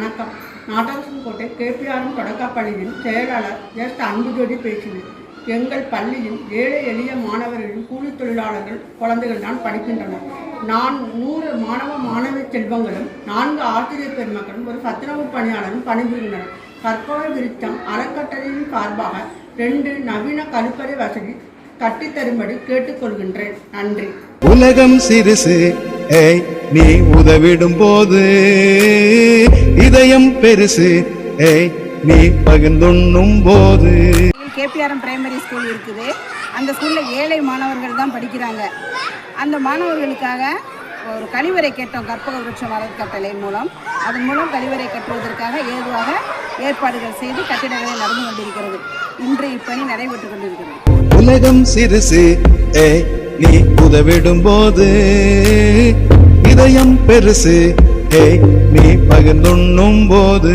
வணக்கம். நாட்டரசன் கோட்டை கேபிஆரும் தொடக்கப்பள்ளியின் செயலாளர் எஸ். அன்புஜோதி பேசினேன் எங்கள் பள்ளியில் ஏழை எளிய மாணவர்களின் கூலி தொழிலாளர்கள் குழந்தைகள் தான் படிக்கின்றனர். நான் நூறு மாணவ மாணவி செல்வங்களும் நான்கு ஆசிரியர் பெருமக்களும் ஒரு சத்துணவு பணியாளரும் பணிபுரிகின்றனர். கற்பக விருத்தம் அறக்கட்டளையின் சார்பாக ரெண்டு நவீன கழிப்பறை வசதி கட்டித்தரும்படி கேட்டுக்கொள்கின்றேன். நன்றி. உலகம் சிறுசு ஏய் நீ உதவிடும் போது இதயம் பெருசு. ஏய் நீ பகிர்ந்துண்ணும் போது கேபிஆர்எம் பிரைமரி ஸ்கூல் இருக்குது. அந்த ஸ்கூலில் ஏழை மாணவர்கள் தான் படிக்கிறாங்க. அந்த மாணவர்களுக்காக ஒரு கழிவறை கேட்டோம் கற்பக விருட்சம் அறக்கட்டளை மூலம் அதன் மூலம் கழிவறை கட்டுவதற்காக ஏதுவாக ஏற்பாடுகள் செய்து கட்டிட வேலை நடந்து கொண்டிருக்கிறது. இன்று இப்பணி நடைபெற்று கொண்டிருக்கிறது. உலகம் சிறுசு. ஏய் நீ உதவிடும் போது இதயம் பெருசு. ஏய் நீ பகிர்ந்துண்ணும் போது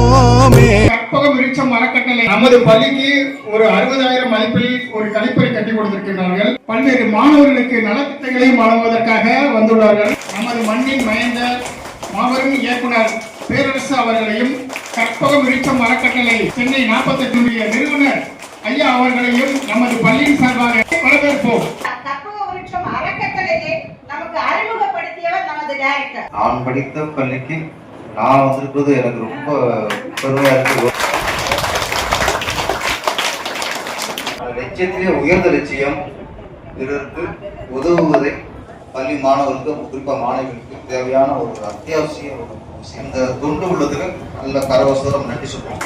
விருட்சம் அறக்கட்டளை நமது பள்ளிக்கு ஒரு அறுபதாயிரம் மதிப்பில் ஒரு கழிப்பறை கட்டி கொடுத்திருக்கிறார்கள் பல்வேறு மாணவர்களுக்கு நலத்திட்டங்களையும் வழங்குவதற்காக வந்துள்ளார்கள். நமது மண்ணின் மயந்த மாபெரும் இயக்குனர் பேரரசு அவர்களையும் கற்பக விருட்சம் அறக்கட்டளை சென்னை நாற்பத்தெட்டுடைய நிறுவனர் ஐயா அவர்களையும் நமது பள்ளியின் சார்பாக வரவேற்போம். நான் படித்த பள்ளிக்கு நான் வந்திருப்பது எனக்கு ரொம்ப பெருமையா லட்சியத்திலே உயர்ந்த லட்சியம் பிறருக்கு உதவுவதை பள்ளி மாணவர்களுக்கு குறிப்பாக மாணவிகளுக்கு தேவையான ஒரு அத்தியாவசிய ஒரு விஷயம். இந்த தொண்டு உள்ளதுக்கு நல்ல கரவசரம் நன்றி சொல்றோம்.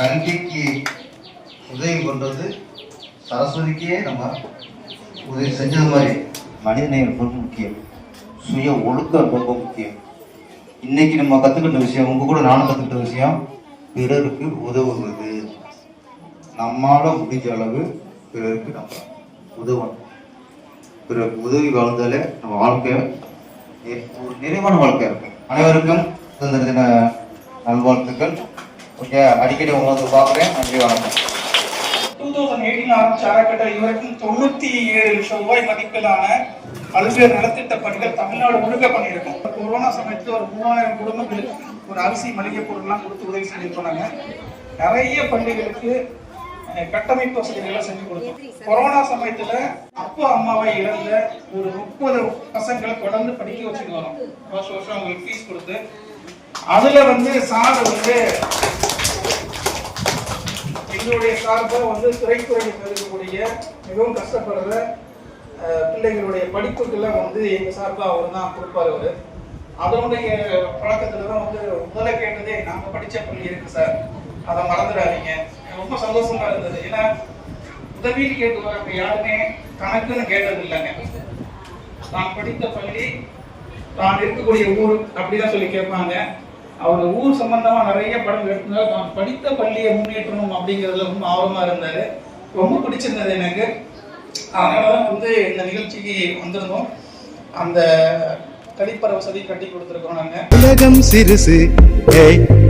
கல்விக்கு உதவி பண்றது சரஸ்வதிக்கே நம்ம உதவி செஞ்சது மாதிரி மனிதநேயம் ரொம்ப முக்கியம். சுய ஒழுக்கம் ரொம்ப முக்கியம். இன்னைக்கு நம்ம கத்துக்கிட்ட விஷயம் உங்க கூட நானும் கத்துக்கிட்ட விஷயம் பிறருக்கு உதவுவது. நம்மால முடிஞ்ச அளவு பிறருக்கு நம்ம உதவணும். பிறருக்கு உதவி வாழ்ந்தாலே நம்ம வாழ்க்கை ஒரு நிறைவான வாழ்க்கை இருக்கும். அனைவருக்கும் சுதந்திர தின நல்வாழ்த்துக்கள். ஓகே அடிக்கடி உங்களை வந்து பார்க்குறேன். நன்றி வணக்கம். டூ தௌசண்ட் எயிட்டீன் ஆரம்பிச்ச அறக்கட்டளை இதுவரைக்கும் தொண்ணூத்தி ஏழு லட்சம் ரூபாய் மதிப்பிலான பல்வேறு நலத்திட்ட பணிகள் தமிழ்நாடு முழுக்க பண்ணியிருக்கோம். கொரோனா சமயத்தில் ஒரு மூவாயிரம் குடும்பங்களுக்கு ஒரு அரிசி மளிகை பொருள்லாம் கொடுத்து உதவி செஞ்சு போனாங்க நிறைய பள்ளிகளுக்கு கட்டமைப்பு வசதிகளை செஞ்சு கொடுத்தோம். கொரோனா சமயத்துல அப்பா அம்மாவை இழந்த ஒரு முப்பது பசங்களை தொடர்ந்து படிக்க வச்சுட்டு வரோம். வருஷம் வருஷம் அவங்களுக்கு ஃபீஸ் கொடுத்து. அதுல வந்து சார் வந்து எங்களுடைய சார்பாக வந்து திரைத்துறையில் இருக்கக்கூடிய மிகவும் கஷ்டப்படுற பிள்ளைகளுடைய படிப்புக்கெல்லாம் வந்து எங்கள் சார்பாக அவர் தான் கொடுப்பார் அவர். அதனுடைய பழக்கத்தில் தான் வந்து முதல்ல கேட்டதே நாங்கள் படித்த பள்ளி இருக்குது சார். அதை மறந்துடாதீங்க. ரொம்ப சந்தோஷமாக இருந்தது. ஏன்னா உதவியில் கேட்டு வரப்ப யாருமே கணக்குன்னு கேட்டது இல்லைங்க நான் படித்த பள்ளி நான் இருக்கக்கூடிய ஊர் அப்படிதான் சொல்லி கேட்பாங்க. அவர் ஊர் சம்பந்தமா நிறைய படம் எடுத்ததால் நான் படித்த பள்ளியை முன்னேற்றணும் அப்படிங்கிறதுல ரொம்ப ஆர்வமா இருந்தாரு. ரொம்ப பிடிச்சிருந்தது எனக்கு. அதனாலதான் வந்து இந்த நிகழ்ச்சிக்கு வந்திருந்தோம். அந்த கழிப்பறை வசதி கட்டி கொடுத்துருக்கோம் நாங்க. உலகம் சிறுசு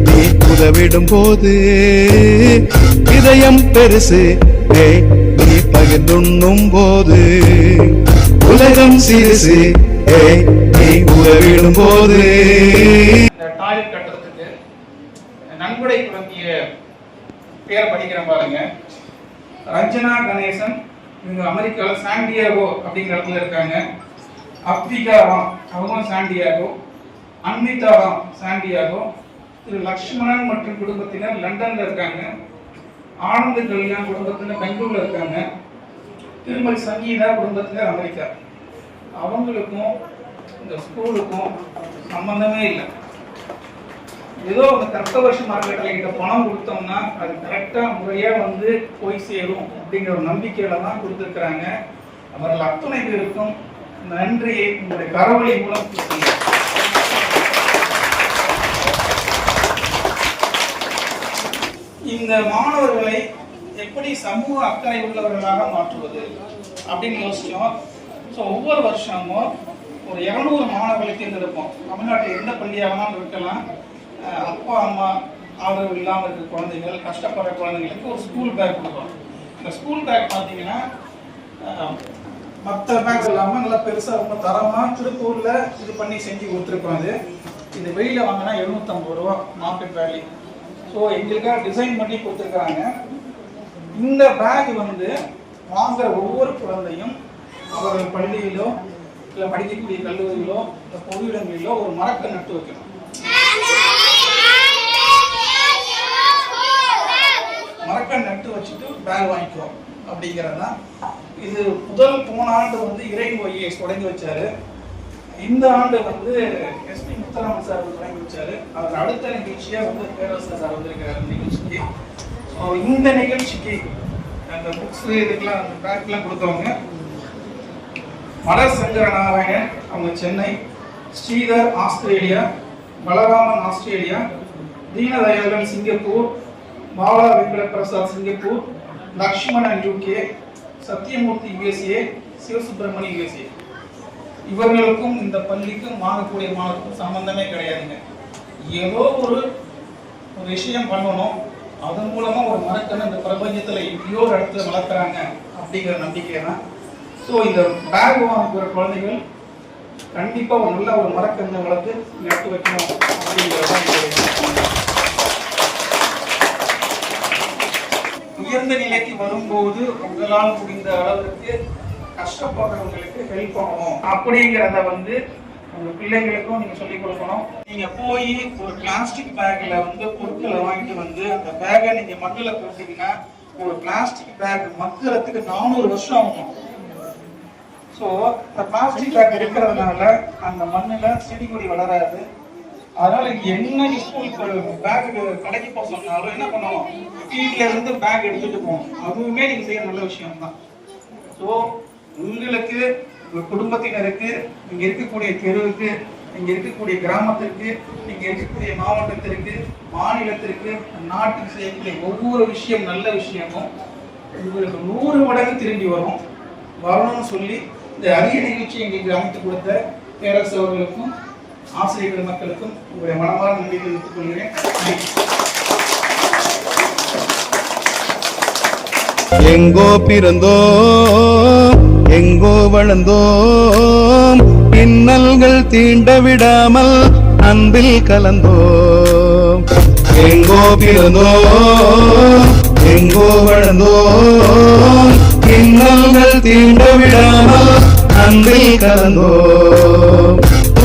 நீ உதவிடும் போது. இதயம் பெருசு நீ பகிர்ந்துண்ணும் போது. உலகம் சிறுசு நீ உதவிடும் போது. டாய்லெட் கட்டுறதுக்கு நன்கொடை குழந்தைய பேரை படிக்கிறேன் பாருங்க. ரஞ்சனா கணேசன் இவங்க அமெரிக்காவில் சாண்டியாகோ அப்படிங்கிற இடத்துல இருக்காங்க. அப்திகா ராம் அவங்களும் San Diego Anvitha Ram San Diego Thiru Lakshmanan மற்றும் குடும்பத்தினர் லண்டன்ல இருக்காங்க. ஆனந்த கல்யாண் குடும்பத்தினர் பெங்களூர்ல இருக்காங்க. திருமதி சங்கீதா குடும்பத்தினர் அமெரிக்கா. அவங்களுக்கும் இந்த ஸ்கூலுக்கும் சம்பந்தமே இல்லை. ஏதோ அந்த கரெக்டாக வருஷம் மார்க்கெட்டில் கிட்ட பணம் கொடுத்தோம்னா அது கரெக்டாக முறையாக வந்து போய் சேரும் அப்படிங்கிற ஒரு நம்பிக்கையில தான் கொடுத்துருக்குறாங்க. அவர்கள் அத்தனை பேருக்கும் நன்றியை உங்களுடைய கரவழி மூலம் இந்த மாணவர்களை எப்படி சமூக அக்கறை உள்ளவர்களாக மாற்றுவது அப்படின்னு யோசிச்சோம். ஸோ ஒவ்வொரு வருஷமும் ஒரு இரநூறு மாணவர்களை தேர்ந்தெடுப்போம். தமிழ்நாட்டில் எந்த பள்ளியாக இருக்கலாம். அப்பா அம்மா ஆதரவு இல்லாமல் இருக்கிற குழந்தைகள் கஷ்டப்படுற குழந்தைங்களுக்கு ஒரு ஸ்கூல் பேக் கொடுப்போம் இந்த ஸ்கூல் பேக் பார்த்தீங்கன்னா மற்ற பேக்ஸ் இல்லாமல் நல்லா பெருசாக ரொம்ப தரமாக திருப்பூரில் இது பண்ணி செஞ்சு கொடுத்துருக்கோம் அது இது வெளியில் வாங்கினா எழுநூற்றம்பது ரூபா மார்க்கெட் வேல்யூ ஸோ எங்களுக்காக டிசைன் பண்ணி கொடுத்துருக்காங்க இந்த பேக் வந்து வாங்குற ஒவ்வொரு குழந்தையும் அவர்கள் பள்ளியிலோ இல்லை படிக்கக்கூடிய கல்லூரியிலோ இல்லை பொது இடங்களிலோ ஒரு மரத்தை நட்டு வைக்கணும் மரக்கன் நட்டு வச்சுட்டு பேக் வாங்கிக்குவோம் அப்படிங்கிறது இது முதல் போன ஆண்டு வந்து இறை ஒய்எஸ் தொடங்கி வச்சாரு. இந்த ஆண்டு வந்து எஸ்பி முத்தராமன் சார் வந்து தொடங்கி வச்சாரு. அவர் அடுத்த நிகழ்ச்சியா வந்து பேரரசர் சார் வந்திருக்கிறார் நிகழ்ச்சிக்கு. இந்த நிகழ்ச்சிக்கு அந்த புக்ஸ் இதுக்கெல்லாம் அந்த பேக்லாம் கொடுத்தவங்க மலர் சங்கர நாராயணன் அவங்க Chennai Sridhar Australia Balaraman Australia Deenadayalan Singapore Bala Venkata Prasad Singapore Lakshmanan UK Sathyamoorthy USA Sivasubramania USA இவர்களுக்கும் இந்த பள்ளிக்கும் வாங்கக்கூடிய மாணவருக்கும் சம்பந்தமே கிடையாதுங்க. ஏதோ ஒரு ஒரு விஷயம் பண்ணணும். அதன் மூலமா ஒரு மரக்கன்று இந்த பிரபஞ்சத்தில் எப்படியோ ஒரு இடத்துல வளர்க்குறாங்க அப்படிங்கிற நம்பிக்கை தான் ஸோ இந்த பேக் வாங்கிற குழந்தைகள் கண்டிப்பாக ஒரு நல்ல ஒரு மரக்கன்று வளர்த்து நட்டு வைக்கணும் அப்படிங்கிறது தான் என்னுடைய உயர்ந்த நிலைக்கு வரும்போது உங்களால் முடிந்த அளவுக்கு கஷ்டப்படுறவங்களுக்கு ஹெல்ப் பண்ணணும் அப்படிங்கிறத வந்து உங்க பிள்ளைங்களுக்கும் நீங்க சொல்லிக் கொடுக்கணும். நீங்க போய் ஒரு பிளாஸ்டிக் பேக்ல வந்து பொருட்களை வாங்கிட்டு வந்து அந்த பேக்கை நீங்க மண்ணில் போட்டீங்கன்னா ஒரு பிளாஸ்டிக் பேக் மக்கிறதுக்கு நானூறு வருஷம் ஆகும். ஸோ இந்த பிளாஸ்டிக் பேக் இருக்கிறதுனால அந்த மண்ணில் செடி கொடி வளராது. அதனால என்ன ஸ்கூலுக்கு பேக் கடைக்கு போக சொன்னாலும் என்ன பண்ணுவோம்? வீட்டில இருந்து பேக் எடுத்துட்டு போகணும் அதுவுமே நீங்க செய்யற நல்ல விஷயம் தான் ஸோ உங்களுக்கு உங்க குடும்பத்தினருக்கு இங்க இருக்கக்கூடிய தெருவுக்கு இங்க இருக்கக்கூடிய கிராமத்திற்கு இங்க இருக்கக்கூடிய மாவட்டத்திற்கு மாநிலத்திற்கு நாட்டுக்கு செய்யக்கூடிய ஒவ்வொரு விஷயம் நல்ல விஷயமும் உங்களுக்கு நூறு மடங்கு திரும்பி வரும். வரணும்னு சொல்லி இந்த அரிய நிகழ்ச்சி எங்களுக்கு அமைத்து கொடுத்த பேரரசு அவர்களுக்கும் ஆசிரியர்கள் மக்களுக்கும் உங்களுடைய மனமார்ந்த நன்றி தெரிவித்துக் கொள்கிறேன். எங்கோ பிறந்தோம் எங்கோ வளர்ந்தோம் இன்னல்கள் தீண்ட விடாமல் அன்பில் கலந்தோம். எங்கோ பிறந்தோம் எங்கோ வளர்ந்தோம் இன்னல்கள் தீண்ட விடாமல் அன்பில் கலந்தோம்.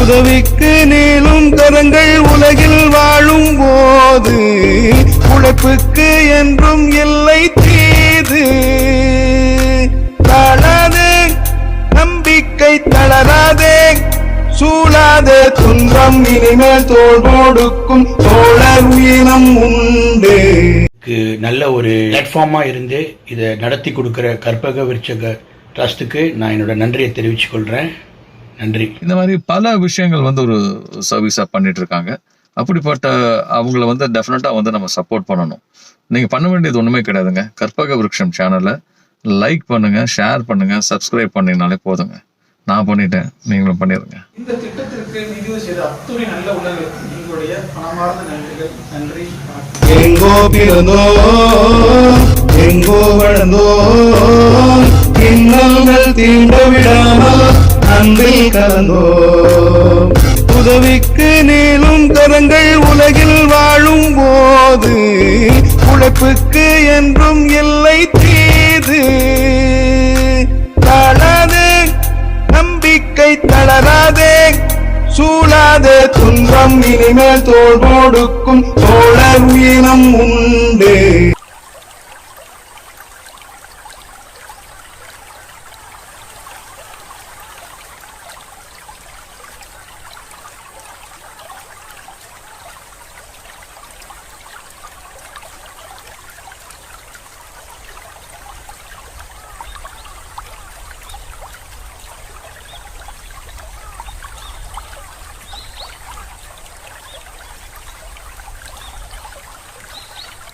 உதவிக்கு நீளும் கரங்கள் உலகில் வாழும் போது உழைப்புக்கு என்றும் இல்லை தீது. தளது நம்பிக்கை தளராதே சூழாதே துன்பம் இனிமேல் தோல் கொடுக்கும் தோழர் உயிரம் உண்டு. நல்ல ஒரு பிளாட்ஃபார்மா இருந்து இதை நடத்தி கொடுக்கிற கற்பக விருட்சக ட்ரஸ்ட்டுக்கு நான் என்னோட நன்றியை தெரிவிச்சுக் கொள்கிறேன் நன்றி. இந்த மாதிரி பல விஷயங்கள் வந்து ஒரு சர்வீஸா பண்ணிட்டு இருக்காங்க அப்படிப்பட்ட அவங்கள வந்து டெஃபினட்டா வந்து நம்ம சப்போர்ட் பண்ணணும். நீங்க பண்ண வேண்டியது ஒண்ணுமே கிடையாதுங்க. கற்பக விருட்சம் சேனலை லைக் பண்ணுங்க ஷேர் பண்ணுங்க சப்ஸ்கிரைப் பண்ணீங்கனாலே போதுங்க. நான் பண்ணிட்டேன் நீங்களும் பண்ணிடுங்க இந்த திட்டத்திற்கு நிதி செய்த அத்துணை நல்ல உள்ளவர்களுக்கு எங்களுடைய மனமார்ந்த நன்றிகள். நன்றி எங்கோ பிறந்தோம் எங்கோ வளர்ந்தோம் இன்னல்கள் தீண்ட விடாமல் அன்பில் கலந்தோ. உதவிக்கு நீளும் கரங்கள் உலகில் வாழும் போது உழைப்புக்கு என்றும் இல்லை தீது. தளராதே நம்பிக்கை தளராதே சூழாதே துன்பம் இனிமேல் தோள் கொடுக்கும் தோழர் உயிரம் உண்டு.